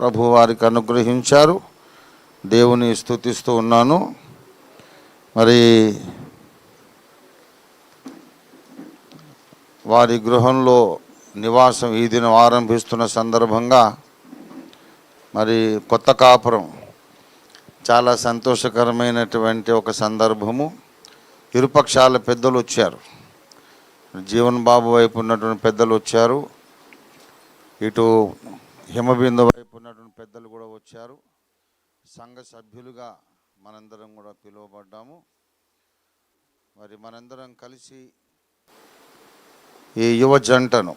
ప్రభు వారికి అనుగ్రహించారు. దేవుని స్థుతిస్తూ ఉన్నాను. మరి వారి గృహంలో నివాసం ఈ దినం ఆరంభిస్తున్న సందర్భంగా మరి కొత్త కాపురం చాలా సంతోషకరమైనటువంటి ఒక సందర్భము. ఇరుపక్షాల పెద్దలు వచ్చారు. జీవన్ బాబు వైపు ఉన్నటువంటి పెద్దలు వచ్చారు. ఇటు హిమబిందు వైపు ఉన్నటువంటి పెద్దలు కూడా వచ్చారు. సంఘ సభ్యులుగా మనందరం కూడా పిలువబడ్డాము. మరి మనందరం కలిసి ఈ యువ జంటను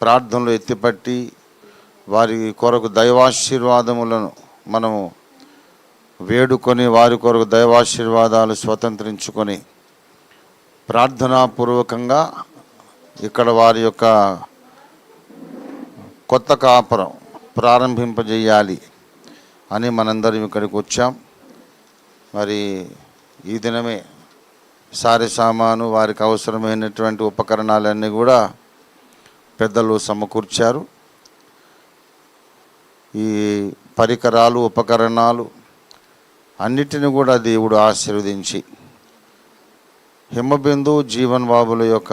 ప్రార్థనలో ఎత్తిపట్టి వారి కొరకు దైవాశీర్వాదములను మనము వేడుకొని వారి కొరకు దైవాశీర్వాదాలు స్వతంత్రించుకొని ప్రార్థనాపూర్వకంగా ఇక్కడ వారి యొక్క కొత్త కాపురం ప్రారంభింపజేయాలి అని మనందరం ఇక్కడికి వచ్చాం. మరి ఈ దినమే సారి సామాను వారికి అవసరమైనటువంటి ఉపకరణాలన్నీ కూడా పెద్దలు సమకూర్చారు. ఈ పరికరాలు ఉపకరణాలు అన్నిటిని కూడా దేవుడు ఆశీర్వదించి హిమబిందు జీవన్ బాబుల యొక్క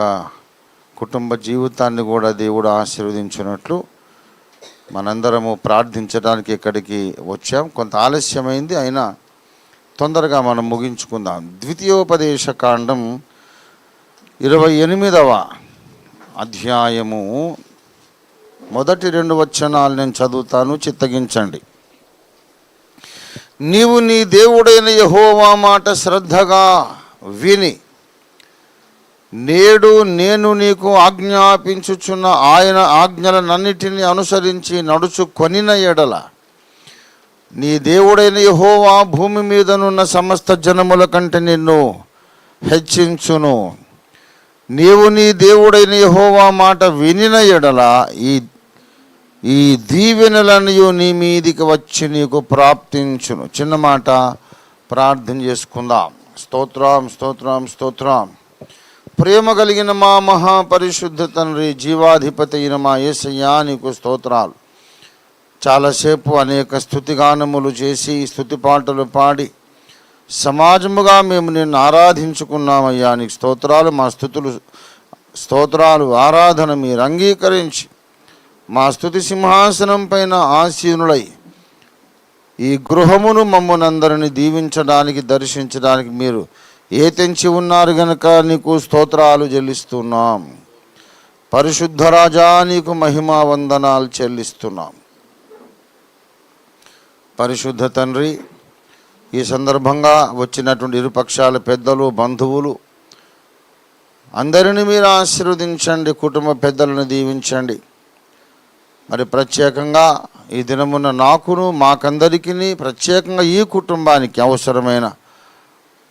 కుటుంబ జీవితాన్ని కూడా దేవుడు ఆశీర్వదించినట్లు మనందరము ప్రార్థించడానికి ఇక్కడికి వచ్చాం. కొంత ఆలస్యమైంది అయినా తొందరగా మనం ముగించుకుందాం. ద్వితీయోపదేశ కాండం ఇరవై ఎనిమిదవ అధ్యాయము. మొదటి రెండు వచనాలు నేను చదువుతాను చిత్తగించండి. నీవు నీ దేవుడైన యహోవా మాట శ్రద్ధగా విని నేడు నేను నీకు ఆజ్ఞాపించుచున్న ఆయన ఆజ్ఞలనన్నిటినీ అనుసరించి నడుచు కొనిన ఎడల నీ దేవుడైన యహోవా భూమి మీదనున్న సమస్త జనముల కంటే నిన్ను హెచ్చించును. నీవు నీ దేవుడైన యహోవా మాట వినిన ఎడల ఈ ఈ దీవెనలనియు నీ మీదికి వచ్చి నీకు ప్రాప్తించును. చిన్న మాట ప్రార్థన చేసుకుందాం. స్తోత్రం స్తోత్రం స్తోత్రం. ప్రేమ కలిగిన మా మహాపరిశుద్ధ తండ్రి జీవాధిపతి అయిన మా ఏసయ్యా నీకు స్తోత్రాలు. చాలాసేపు అనేక స్థుతిగానములు చేసి స్థుతి పాటలు పాడి సమాజముగా మేము నిన్ను ఆరాధించుకున్నామయ్యా. నీకు స్తోత్రాలు మా స్థుతులు స్తోత్రాలు ఆరాధన మీరు అంగీకరించి మా స్థుతి సింహాసనం పైన ఆసీనులై ఈ గృహమును మమ్మల్నందరిని దీవించడానికి దర్శించడానికి మీరు ఏ తెంచి ఉన్నారు గనుక నీకు స్తోత్రాలు చెల్లిస్తున్నాం. పరిశుద్ధ రాజా నీకు మహిమా వందనాలు చెల్లిస్తున్నాం. పరిశుద్ధ తండ్రి ఈ సందర్భంగా వచ్చినటువంటి ఇరుపక్షాల పెద్దలు బంధువులు అందరిని మీరు ఆశీర్వదించండి కుటుంబ పెద్దలను దీవించండి. మరి ప్రత్యేకంగా ఈ దినమున నాకును మాకందరికీ ప్రత్యేకంగా ఈ కుటుంబానికి అవసరమైన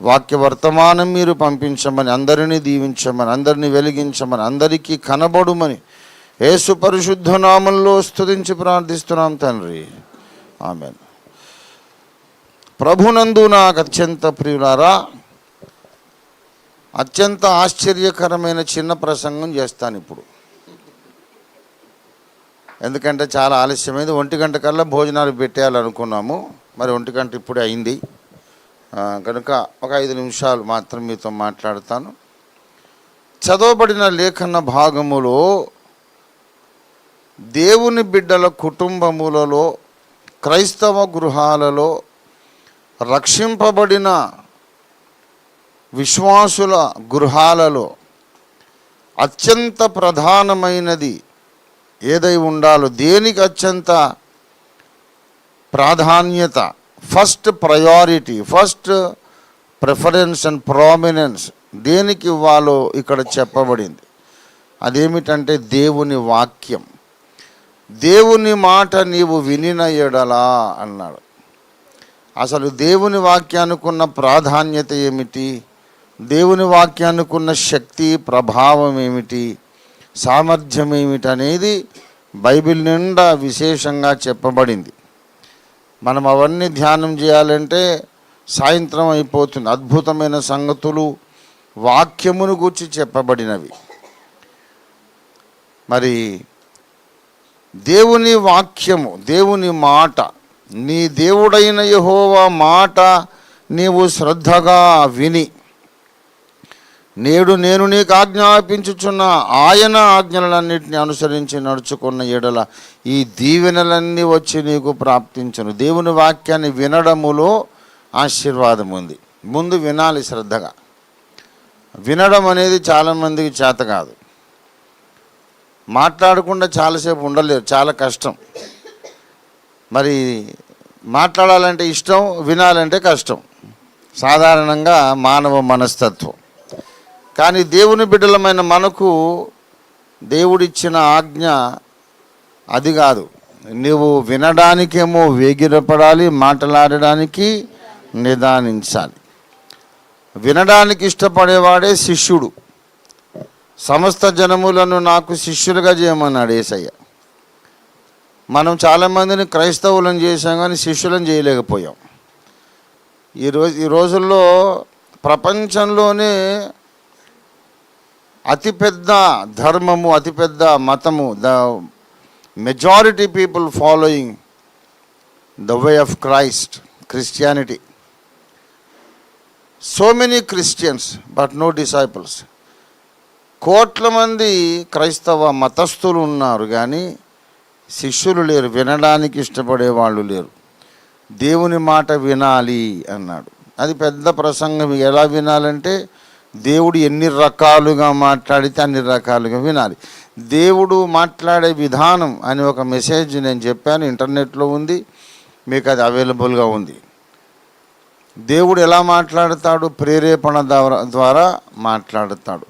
వాక్య వర్తమానం మీరు పంపించమని అందరినీ దీవించమని అందరినీ వెలిగించమని అందరికీ కనబడుమని యేసు పరిశుద్ధ నామంలో స్తుతించి ప్రార్థిస్తున్నాం తండ్రి. ఆమె ప్రభునందు నాకు అత్యంత ప్రియులారా అత్యంత ఆశ్చర్యకరమైన చిన్న ప్రసంగం చేస్తాను ఇప్పుడు. ఎందుకంటే చాలా ఆలస్యమైంది. ఒంటి గంట కల్లా భోజనాలు పెట్టేయాలనుకున్నాము. మరి ఒంటి గంట ఇప్పుడే అయింది. కనుక ఒక ఐదు నిమిషాలు మాత్రం మీతో మాట్లాడతాను. చదవబడిన లేఖన భాగములో దేవుని బిడ్డల కుటుంబములలో క్రైస్తవ గృహాలలో రక్షింపబడిన విశ్వాసుల గృహాలలో అత్యంత ప్రధానమైనది ఏదై ఉండాలో దేనికి అత్యంత ప్రాధాన్యత? First priority first preference and prominence దేనికి ఇవ్వాలో ఇక్కడ చెప్పబడింది. అదేమిటంటే దేవుని వాక్యం. దేవుని మాట నీవు వినిన ఎడలా అన్నాడు. అసలు దేవుని వాక్యానికి ప్రాధాన్యత ఏమిటి? దేవుని వాక్యానికి శక్తి ప్రభావం ఏమిటి? సామర్థ్యం ఏమిటి అనేది బైబిల్ నిండా విశేషంగా చెప్పబడింది. మనం అవన్నీ ధ్యానం చేయాలంటే సాయంత్రం అయిపోతుంది. అద్భుతమైన సంగతులు వాక్యమును గూర్చి చెప్పబడినవి. మరి దేవుని వాక్యము దేవుని మాట నీ దేవుడైన యహోవా మాట నీవు శ్రద్ధగా విని నేడు నేను నీకు ఆజ్ఞాపించుచున్న ఆయన ఆజ్ఞలన్నింటినీ అనుసరించి నడుచుకున్న ఎడల ఈ దీవెనలన్నీ వచ్చి నీకు ప్రాప్తించను. దేవుని వాక్యాన్ని వినడములో ఆశీర్వాదం ఉంది. ముందు వినాలి శ్రద్ధగా. వినడం అనేది చాలామందికి చేత కాదు. మాట్లాడకుండా చాలాసేపు ఉండలేరు చాలా కష్టం. మరి మాట్లాడాలంటే ఇష్టం వినాలంటే కష్టం. సాధారణంగా మానవ మనస్తత్వం. కానీ దేవుని బిడ్డలమైన మనకు దేవుడిచ్చిన ఆజ్ఞ అది కాదు. నువ్వు వినడానికేమో వేగిరపడాలి మాట్లాడడానికి నిదానించాలి. వినడానికి ఇష్టపడేవాడే శిష్యుడు. సమస్త జనములను నాకు శిష్యులుగా చేయమన్నాడు ఏసయ్య. మనం చాలామందిని క్రైస్తవులను చేసాం కానీ శిష్యులను చేయలేకపోయాం. ఈరోజు ఈ రోజుల్లో ప్రపంచంలోనే అతిపెద్ద ధర్మము అతిపెద్ద మతము the majority people following the way of Christ Christianity so many Christians but no disciples కోట్ల మంది క్రైస్తవ మతస్థులు ఉన్నారు కానీ శిష్యులు లేరు వినడానికి ఇష్టపడే వాళ్ళు లేరు. దేవుని మాట వినాలి అన్నాడు. అది పెద్ద ప్రసంగం. ఎలా వినాలంటే దేవుడు ఎన్ని రకాలుగా మాట్లాడితే అన్ని రకాలుగా వినాలి. దేవుడు మాట్లాడే విధానం అని ఒక మెసేజ్ నేను చెప్పాను ఇంటర్నెట్లో ఉంది మీకు అది అవైలబుల్గా ఉంది. దేవుడు ఎలా మాట్లాడతాడు? ప్రేరేపణ ద్వారా మాట్లాడతాడు.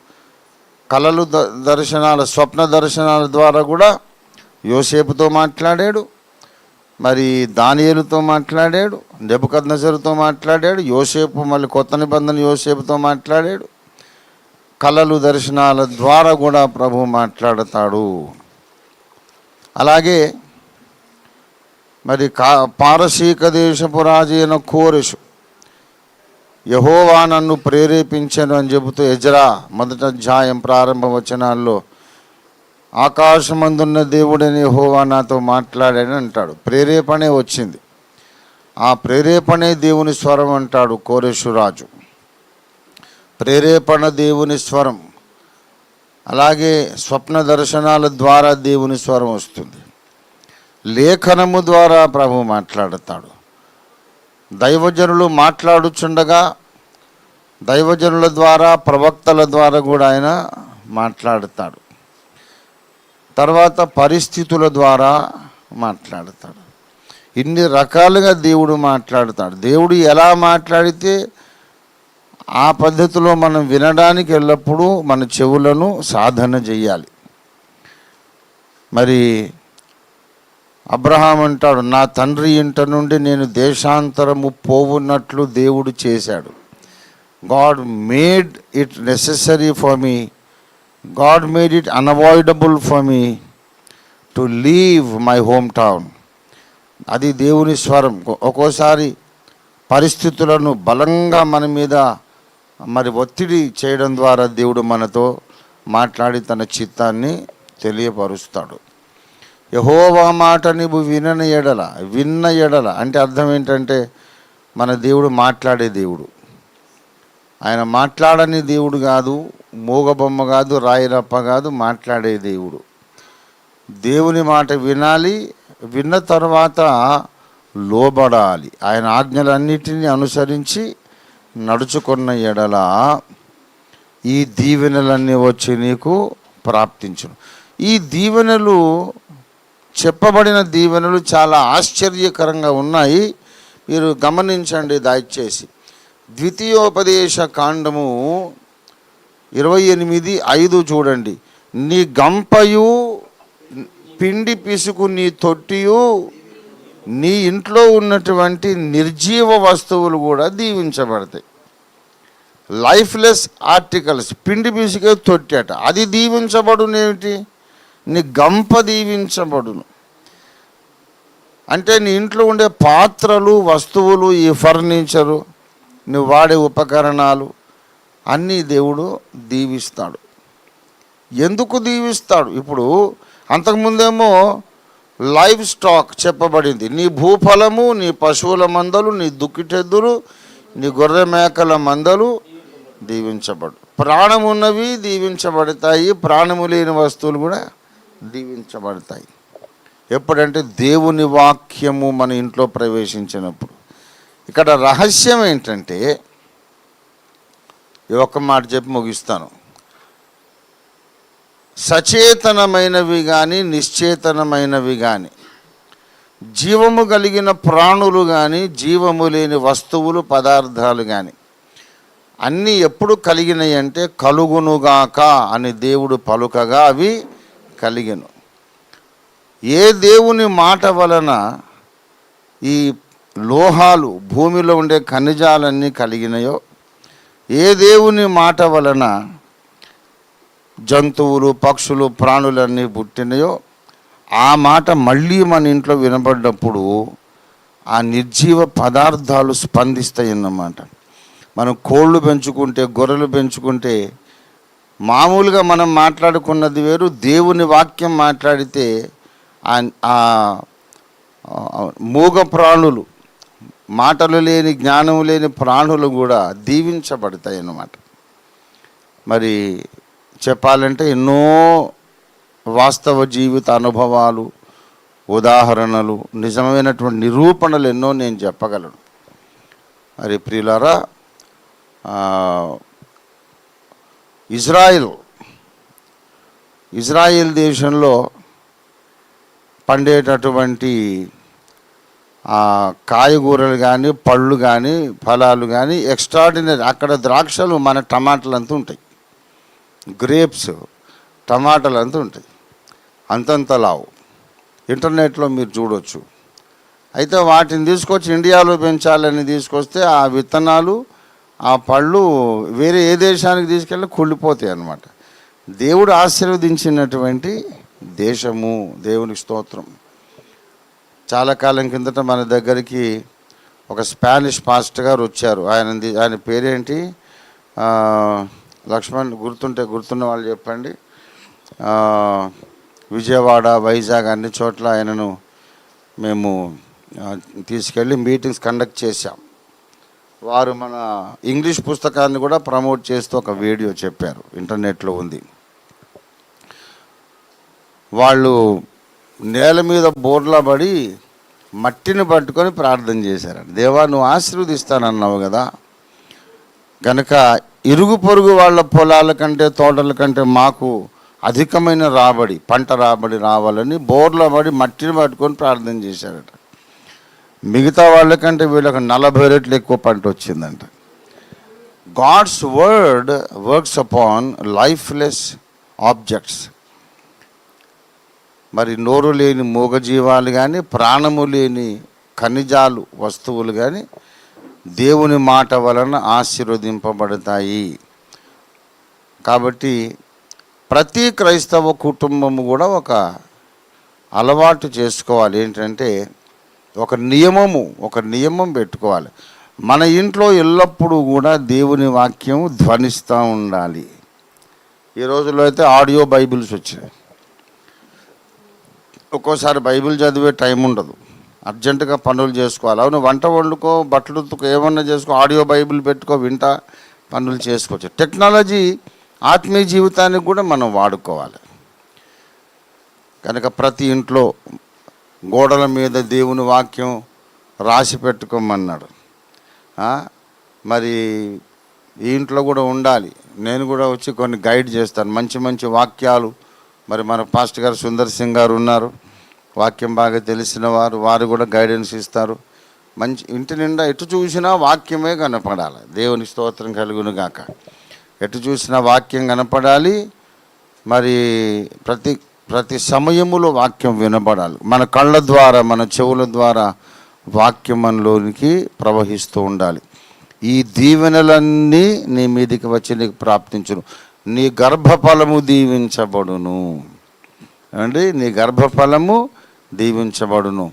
కళలు ద- దర్శనాల స్వప్న దర్శనాల ద్వారా కూడా యోసేపుతో మాట్లాడాడు మరి దానియలతో మాట్లాడాడు నెబుకద్నజరుతో మాట్లాడాడు యోసేపు మళ్ళీ కొత్త నిబంధన యోసేపుతో మాట్లాడాడు కళలు దర్శనాల ద్వారా కూడా ప్రభు మాట్లాడతాడు. అలాగే మరి కా పారసీక దేశపు రాజైన అయిన కోరెషు యహోవా నన్ను ప్రేరేపించను అని చెబుతూ ఎజరా మొదట అధ్యాయం ప్రారంభ వచనాల్లో ఆకాశమందున్న దేవుడని యహోవా నాతో మాట్లాడాడని అంటాడు. ప్రేరేపణే వచ్చింది. ఆ ప్రేరేపణే దేవుని స్వరం అంటాడు కోరేశ్వరాజు ప్రేరేపణ దేవుని స్వరం. అలాగే స్వప్న దర్శనాల ద్వారా దేవుని స్వరం వస్తుంది. లేఖనము ద్వారా ప్రభు మాట్లాడతాడు. దైవజనులు మాట్లాడుచుండగా దైవజనుల ద్వారా ప్రవక్తల ద్వారా కూడా ఆయన మాట్లాడతాడు. తర్వాత పరిస్థితుల ద్వారా మాట్లాడతాడు. ఇన్ని రకాలుగా దేవుడు మాట్లాడతాడు. దేవుడు ఎలా మాట్లాడితే ఆ పద్ధతిలో మనం వినడానికి ఎల్లప్పుడూ మన చెవులను సాధన చేయాలి. మరి అబ్రహాం అంటాడు నా తండ్రి ఇంట నుండి నేను దేశాంతరము పోవున్నట్లు దేవుడు చేశాడు. God made it necessary for me. God made it unavoidable for me to leave my home town. అది దేవుని స్వరం. ఒక్కోసారి పరిస్థితులను బలంగా మన మీద మరి ఒత్తిడి చేయడం ద్వారా దేవుడు మనతో మాట్లాడి తన చిత్తాన్ని తెలియపరుస్తాడు. యహోవా మాట నీవు వినని ఎడల విన్న ఎడల. అంటే అర్థం ఏంటంటే మన దేవుడు మాట్లాడే దేవుడు. ఆయన మాట్లాడని దేవుడు కాదు మూగబొమ్మ కాదు రాయిరప్ప కాదు మాట్లాడే దేవుడు. దేవుని మాట వినాలి విన్న తర్వాత లోబడాలి. ఆయన ఆజ్ఞలన్నిటినీ అనుసరించి నడుచుకున్న ఎడల ఈ దీవెనలన్నీ వచ్చి నీకు ప్రాప్తించును. ఈ దీవెనలు చెప్పబడిన దీవెనలు చాలా ఆశ్చర్యకరంగా ఉన్నాయి. మీరు గమనించండి దయచేసి. ద్వితీయోపదేశ కాండము ఇరవై ఎనిమిది ఐదు చూడండి. నీ గంపయు పిండి పిసుకు నీ తొట్టియు నీ ఇంట్లో ఉన్నటువంటి నిర్జీవ వస్తువులు కూడా దీవించబడతాయి. లైఫ్లెస్ ఆర్టికల్స్ పిండి పిసుకే తొట్టేట అది దీవించబడునేమిటి నీ గంప దీవించబడును. అంటే నీ ఇంట్లో ఉండే పాత్రలు వస్తువులు ఈ ఫర్నిచరు నువ్వు వాడే ఉపకరణాలు అన్నీ దేవుడు దీవిస్తాడు. ఎందుకు దీవిస్తాడు? ఇప్పుడు అంతకుముందేమో లైవ్ స్టాక్ చెప్పబడింది. నీ భూఫలము నీ పశువుల మందలు నీ దుక్కిటెద్దులు నీ గొర్రె మేకల మందలు దీవించబడు. ప్రాణమున్నవి దీవించబడతాయి. ప్రాణము లేని వస్తువులు కూడా దీవించబడతాయి. ఎప్పుడంటే దేవుని వాక్యము మన ఇంట్లో ప్రవేశించినప్పుడు. ఇక్కడ రహస్యం ఏంటంటే ఈ ఒక్క మాట చెప్పి ముగిస్తాను. సచేతనమైనవి కానీ నిశ్చేతనమైనవి కానీ జీవము కలిగిన ప్రాణులు కానీ జీవము లేని వస్తువులు పదార్థాలు కానీ అన్నీ ఎప్పుడు కలిగినాయి అంటే కలుగునుగాక అని దేవుడు పలుకగా అవి కలిగిను. ఏ దేవుని మాట వలన ఈ లోహాలు భూమిలో ఉండే ఖనిజాలన్నీ కలిగినాయో ఏ దేవుని మాట వలన జంతువులు పక్షులు ప్రాణులన్నీ పుట్టినాయో ఆ మాట మళ్ళీ మన ఇంట్లో వినబడినప్పుడు ఆ నిర్జీవ పదార్థాలు స్పందిస్తాయి అన్నమాట మనం కోళ్ళు పెంచుకుంటే గొర్రెలు పెంచుకుంటే మామూలుగా మనం మాట్లాడుకున్నది వేరు దేవుని వాక్యం మాట్లాడితే ఆ మూగ ప్రాణులు మాటలు లేని జ్ఞానం లేని ప్రాణులు కూడా దీవించబడతాయి అన్నమాట మరి చెప్పాలంటే ఎన్నో వాస్తవ జీవిత అనుభవాలు ఉదాహరణలు నిజమైనటువంటి నిరూపణలు ఎన్నో నేను చెప్పగలను. మరి ప్రియులారా ఇజ్రాయిల్ ఇజ్రాయిల్ దేశంలో పండేటటువంటి కాయగూరలు కానీ పళ్ళు కానీ ఫలాలు కానీ ఎక్స్ట్రాడినరీ అక్కడ ద్రాక్షలు మన టమాటాలు అంతా ఉంటాయి. గ్రేప్స్ టమాటాలు అంతా ఉంటాయి. అంతంత లావు. ఇంటర్నెట్లో మీరు చూడొచ్చు. అయితే వాటిని తీసుకొచ్చి ఇండియాలో పెంచాలని తీసుకొస్తే ఆ విత్తనాలు ఆ పళ్ళు వేరే ఏ దేశానికి తీసుకెళ్ళి కుళ్ళిపోతాయి అన్నమాట. దేవుడు ఆశీర్వదించినటువంటి దేశము దేవునికి స్తోత్రం. చాలా కాలం కిందట మన దగ్గరికి ఒక స్పానిష్ పాస్టర్ గారు వచ్చారు. ఆయన ఆయన పేరేంటి? లక్ష్మణ్ గుర్తుంటే గుర్తున్న వాళ్ళు చెప్పండి. విజయవాడ వైజాగ్ అన్ని చోట్ల ఆయనను మేము తీసుకెళ్ళి మీటింగ్స్ కండక్ట్ చేశాం. వారు మన ఇంగ్లీష్ పుస్తకాన్ని కూడా ప్రమోట్ చేస్తూ ఒక వీడియో చెప్పారు. ఇంటర్నెట్లో ఉంది. వాళ్ళు నేల మీద బోర్లా పడి మట్టిని పట్టుకొని ప్రార్థన చేశారండి. దేవా నువ్వు ఆశీర్వదిస్తానన్నావు కదా. కనుక ఇరుగు పొరుగు వాళ్ళ పొలాల కంటే తోటల కంటే మాకు అధికమైన రాబడి పంట రాబడి రావాలని బోర్లో పడి మట్టిని పట్టుకొని ప్రార్థన చేశారట. మిగతా వాళ్ళకంటే వీళ్ళకి నలభై రెట్లు ఎక్కువ పంట వచ్చిందంట. God's word works upon lifeless objects. మరి నోరు లేని మూగజీవాలు కానీ ప్రాణము లేని ఖనిజాలు వస్తువులు కానీ దేవుని మాట వలన ఆశీర్వదింపబడతాయి. కాబట్టి ప్రతి క్రైస్తవ కుటుంబము కూడా ఒక అలవాటు చేసుకోవాలి. ఏంటంటే ఒక నియమము ఒక నియమం పెట్టుకోవాలి. మన ఇంట్లో ఎల్లప్పుడూ కూడా దేవుని వాక్యం ధ్వనిస్తూ ఉండాలి. ఈ రోజుల్లో అయితే ఆడియో బైబిల్స్ వచ్చినాయి. ఒక్కోసారి బైబిల్ చదివే టైం ఉండదు. అర్జెంటుగా పనులు చేసుకోవాలి. అవును వంట వండుకో బట్టలు ఉత్తుకో ఏమన్నా చేసుకో ఆడియో బైబిల్ పెట్టుకో వింటా పనులు చేసుకోవచ్చు. టెక్నాలజీ ఆత్మీయ జీవితానికి కూడా మనం వాడుకోవాలి. కనుక ప్రతి ఇంట్లో గోడల మీద దేవుని వాక్యం రాసి పెట్టుకోమన్నాడు. మరి ఈ ఇంట్లో కూడా ఉండాలి. నేను కూడా వచ్చి కొన్ని గైడ్ చేస్తాను. మంచి మంచి వాక్యాలు. మరి మన పాస్టర్ గారు సుందర్ సింగ్ గారు ఉన్నారు. వాక్యం బాగా తెలిసిన వారు వారు కూడా గైడెన్స్ ఇస్తారు. మంచి ఇంటి నిండా ఎటు చూసినా వాక్యమే కనపడాలి. దేవుని స్తోత్రం కలుగును గాక. ఎటు చూసినా వాక్యం కనపడాలి. మరి ప్రతి ప్రతి సమయములో వాక్యం వినపడాలి. మన కళ్ళ ద్వారా మన చెవుల ద్వారా వాక్యం మనలోనికి ప్రవహిస్తూ ఉండాలి. ఈ దీవెనలన్నీ నీ మీదికి వచ్చి నీకు ప్రాప్తించును. నీ గర్భఫలము దీవించబడును. అండి నీ గర్భఫలము దీవించబడును.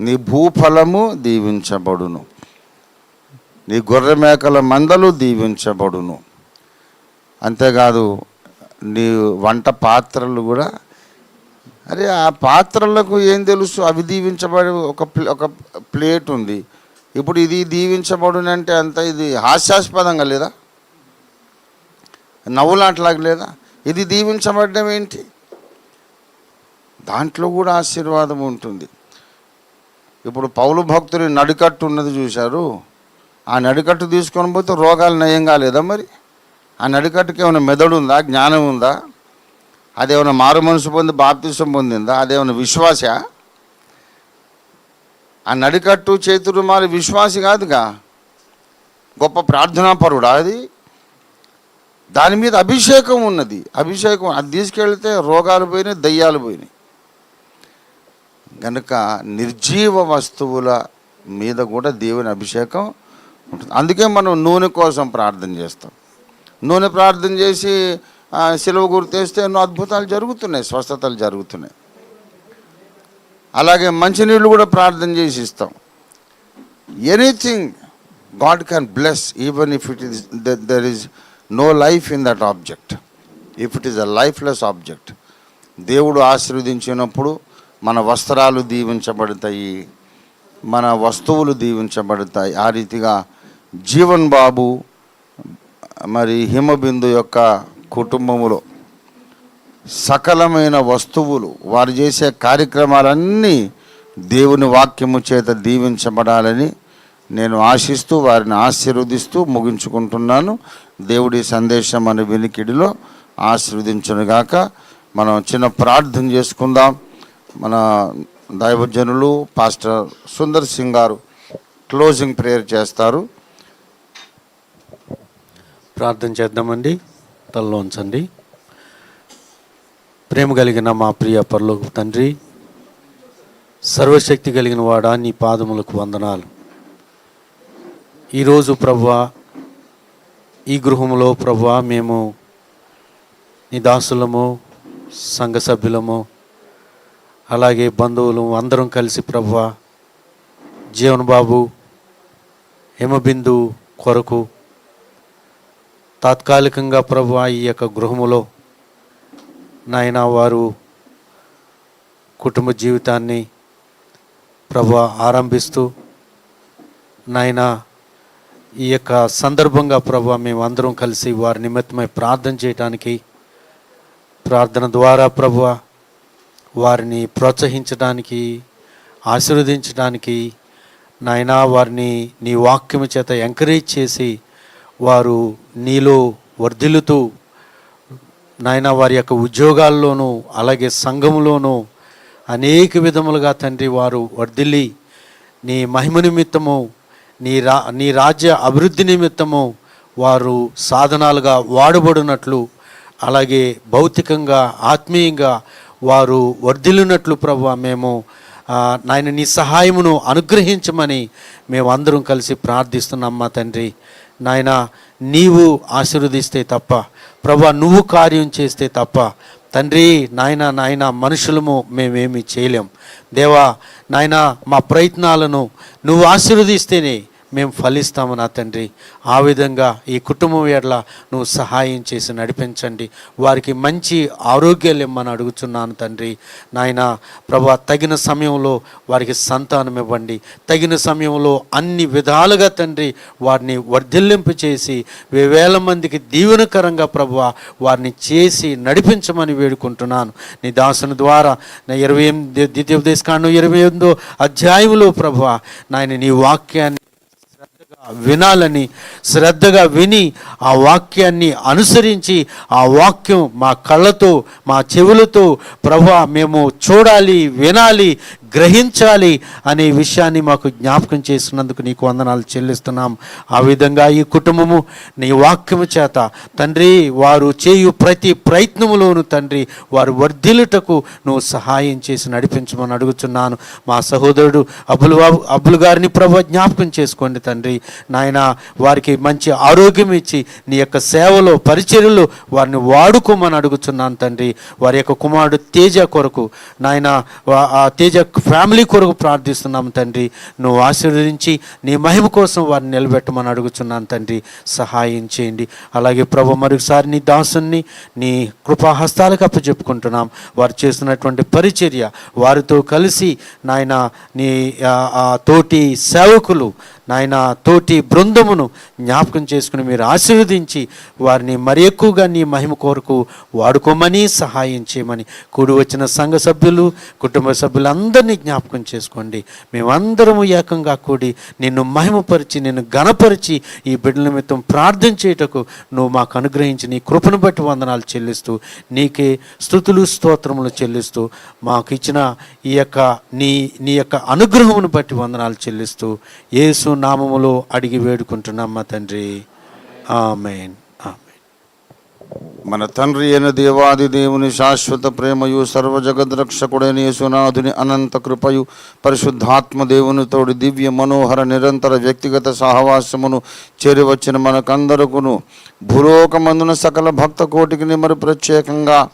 నీ భూఫలము దీవించబడును. నీ గొర్రె మేకల మందలు దీవించబడును. అంతేకాదు నీ వంట పాత్రలు కూడా అరే ఆ పాత్రలకు ఏం తెలుసు? అవి దీవించబడి ఒక ప్లే ఒక ప్లేట్ ఉంది. ఇప్పుడు ఇది దీవించబడునంటే అంత ఇది హాస్యాస్పదంగా లేదా? నవ్వులాట్లాగా లేదా? ఇది దీవించబడడం ఏంటి? దాంట్లో కూడా ఆశీర్వాదం ఉంటుంది. ఇప్పుడు పౌలు భక్తుని నడికట్టు ఉన్నది చూశారు. ఆ నడికట్టు తీసుకొని పోతే రోగాలు నయం కాలేదా మరి? ఆ నడికట్టుకి ఏమైనా మెదడు ఉందా? జ్ఞానం ఉందా? అదేమైనా మారు మనసు పొంది బాప్తిసం పొందిందా? అదేమైనా విశ్వాస? ఆ నడికట్టు చేతు మారి విశ్వాసి కాదుగా? గొప్ప ప్రార్థనాపరుడా అది? దాని మీద అభిషేకం ఉన్నది. అభిషేకం అది తీసుకెళ్తే రోగాలు పోయినాయి దయ్యాలు పోయినాయి. కనుక నిర్జీవ వస్తువుల మీద కూడా దేవుని అభిషేకం ఉంటుంది. అందుకే మనం నూనె కోసం ప్రార్థన చేస్తాం. నూనె ప్రార్థన చేసి సెలవు సిలువ గుర్తేస్తే ఎన్నో అద్భుతాలు జరుగుతున్నాయి స్వస్థతలు జరుగుతున్నాయి. అలాగే మంచినీళ్ళు కూడా ప్రార్థన చేసి ఇస్తాం. Anything God can bless even if it is there is no life in that object. If it is a lifeless object. దేవుడు ఆశీర్వదించినప్పుడు మన వస్త్రాలు దీవించబడతాయి మన వస్తువులు దీవించబడతాయి. ఆ రీతిగా జీవన్ బాబు మరి హిమబిందు యొక్క కుటుంబములో సకలమైన వస్తువులు వారు చేసే కార్యక్రమాలన్నీ దేవుని వాక్యము చేత దీవించబడాలని నేను ఆశిస్తూ వారిని ఆశీర్వదిస్తూ ముగించుకుంటున్నాను. దేవుడి సందేశం అనే వినికిడిలో ఆశీర్వదించునుగాక. మనం చిన్న ప్రార్థన చేసుకుందాం. మన దైవజనులు పాస్టర్ సుందర్ సింగ్ గారు క్లోజింగ్ ప్రేయర్ చేస్తారు. ప్రార్థన చేద్దామండి. తలలో ఉంచండి. ప్రేమ కలిగిన మా ప్రియ పరలోక తండ్రి సర్వశక్తి కలిగిన వాడా నీ పాదములకు వందనాలు. ఈరోజు ప్రభువా ఈ గృహములో ప్రభా మేము నీ దాసులము సంఘ సభ్యులము అలాగే బంధువులు అందరం కలిసి ప్రభువ జీవన్ బాబు హిమబిందు కొరకు తాత్కాలికంగా ప్రభు ఈ యొక్క గృహములో నాయన వారు కుటుంబ జీవితాన్ని ప్రభు ఆరంభిస్తూ నాయన ఈ యొక్క సందర్భంగా ప్రభు మేము అందరం కలిసి వారి నిమిత్తమై ప్రార్థన చేయటానికి ప్రార్థన ద్వారా ప్రభు వారిని ప్రోత్సహించడానికి ఆశీర్వదించడానికి నాయనా వారిని నీ వాక్యము చేత ఎంకరేజ్ చేసి వారు నీలో వర్ధిల్లుతూ నాయన వారి యొక్క ఉద్యోగాల్లోనూ అలాగే సంఘములోనూ అనేక విధములుగా తండ్రి వారు వర్ధిల్లి నీ మహిమ నిమిత్తము నీ రా నీ రాజ్య అభివృద్ధి నిమిత్తము వారు సాధనాలుగా వాడబడినట్లు అలాగే భౌతికంగా ఆత్మీయంగా వారు వర్ధిల్లినట్లు ప్రభు మేము నాయన నీ సహాయమును అనుగ్రహించమని మేము అందరం కలిసి ప్రార్థిస్తున్నాం మా తండ్రి. నాయన నీవు ఆశీర్వదిస్తే తప్ప ప్రభా నువ్వు కార్యం చేస్తే తప్ప తండ్రి నాయన నాయన మనుషులము మేమేమి చేయలేం. దేవా నాయన మా ప్రయత్నాలను నువ్వు ఆశీర్వదిస్తేనే మేము ఫలిస్తాము నా తండ్రి. ఆ విధంగా ఈ కుటుంబం ఎడల నువ్వు సహాయం చేసి నడిపించండి. వారికి మంచి ఆరోగ్యాలు ఇమ్మని అడుగుతున్నాను తండ్రి. నాయన ప్రభా తగిన సమయంలో వారికి సంతానం ఇవ్వండి. తగిన సమయంలో అన్ని విధాలుగా తండ్రి వారిని వర్ధిల్లింపు చేసి వేల మందికి దీవెనకరంగా ప్రభు వారిని చేసి నడిపించమని వేడుకుంటున్నాను. నీ దాసుని ద్వారా నా ఇరవై ఎనిమిది ద్వితీయోపదేశకాండం ఇరవై ఎనిమిదో అధ్యాయంలో ప్రభు నాయన నీ వాక్యాన్ని వినాలని శ్రద్ధగా విని ఆ వాక్యాన్ని అనుసరించి ఆ వాక్యం మా కళ్ళతో మా చెవులతో ప్రభా మేము చూడాలి వినాలి గ్రహించాలి అనే విషయాన్ని మాకు జ్ఞాపకం చేసినందుకు నీకు వందనాలు చెల్లిస్తున్నాం. ఆ విధంగా ఈ కుటుంబము నీ వాక్యము చేత తండ్రి వారు చేయు ప్రతి ప్రయత్నములోను తండ్రి వారు వర్ధిల్లుటకు నువ్వు సహాయం చేసి నడిపించమని అడుగుతున్నాను మా సహోదరుడు అబ్బులు బాబు అబ్బులు గారిని ప్రభు జ్ఞాపకం చేసుకోండి తండ్రి. నాయన వారికి మంచి ఆరోగ్యం ఇచ్చి నీ యొక్క సేవలో పరిచర్యలో వారిని వాడుకోమని అడుగుతున్నాను తండ్రి. వారి యొక్క కుమారుడు తేజ కొరకు నాయన ఆ తేజ ఫ్యామిలీ కొరకు ప్రార్థిస్తున్నాం తండ్రి. నువ్వు ఆశీర్వదించి నీ మహిమ కోసం వారిని నిలబెట్టమని అడుగుతున్నాను తండ్రి. సహాయం చేయండి. అలాగే ప్రభు మరొకసారి నీ దాసుని నీ కృపాహస్తాలకు అప్పచెప్పుకుంటున్నాం. వారు చేస్తున్నటువంటి పరిచర్య వారితో కలిసి నాయన నీ ఆ తోటి సేవకులు నాయన తోటి బృందమును జ్ఞాపకం చేసుకుని మీరు ఆశీర్వదించి వారిని మరి ఎక్కువగా నీ మహిమ కొరకు వాడుకోమని సహాయం చేయమని కూడి వచ్చిన సంఘ సభ్యులు కుటుంబ సభ్యులందరినీ జ్ఞాపకం చేసుకోండి. మేమందరము ఏకంగా కూడి నిన్ను మహిమపరిచి నిన్ను గణపరిచి ఈ బిడ్డల నిమిత్తం ప్రార్థన చేయటకు నువ్వు మాకు అనుగ్రహించి నీ కృపను బట్టి వందనాలు చెల్లిస్తూ నీకే స్థుతులు స్తోత్రములు చెల్లిస్తూ మాకు ఇచ్చిన ఈ యొక్క నీ నీ యొక్క అనుగ్రహమును బట్టి వందనాలు చెల్లిస్తూ యేసు నామములో అడిగి వేడుకుంటున్నాం మా తండ్రి. ఆమెన్. మన తండ్రి అయిన దేవాది దేవుని శాశ్వత ప్రేమయు సర్వ జగద్రక్షకుడైన యేసునాథుని అనంత కృపయు పరిశుద్ధాత్మ దేవునితోడి దివ్య మనోహర నిరంతర వ్యక్తిగత సహవాసమును చేరివచ్చిన మనకందరకును భూలోకమందున సకల భక్త కోటికి మరి ప్రత్యేకంగా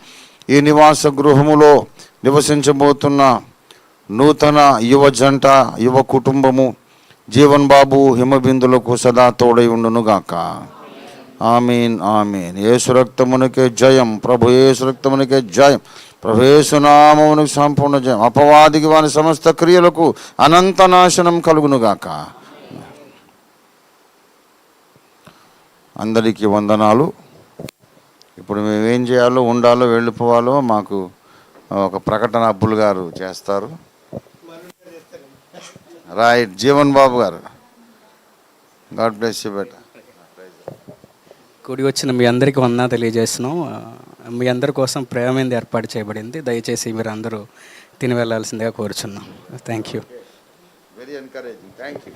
ఈ నివాస గృహములో నివసించబోతున్న నూతన యువ జంట యువ కుటుంబము జీవన్ బాబు హిమబిందులకు సదా తోడై ఉండునుగాక ఆమీన్ ఆమీన్. ఏసు రక్తమునికే జయం. ప్రభు ఏసు రక్తమునికే జయం. ప్రభు ఏసునామమునికి సంపూర్ణ జయం. అపవాదికి వాని సమస్త క్రియలకు అనంత నాశనం కలుగునుగాక అందరికీ వందనాలు. ఇప్పుడు మేము ఏం చేయాలో ఉండాలో వెళ్ళిపోవాలో మాకు ఒక ప్రకటన అబ్బుల్ గారు చేస్తారు. Right Jeevan Babu garu. God bless you better. కూడి వచ్చిన మీ అందరికీ వందనా తెలియజేస్తున్నాం. మీ అందరి కోసం ప్రేమైంది ఏర్పాటు చేయబడింది. దయచేసి మీరు అందరూ తిని వెళ్ళాల్సిందిగా కోరుచున్నాం. Thank you very encouraging thank you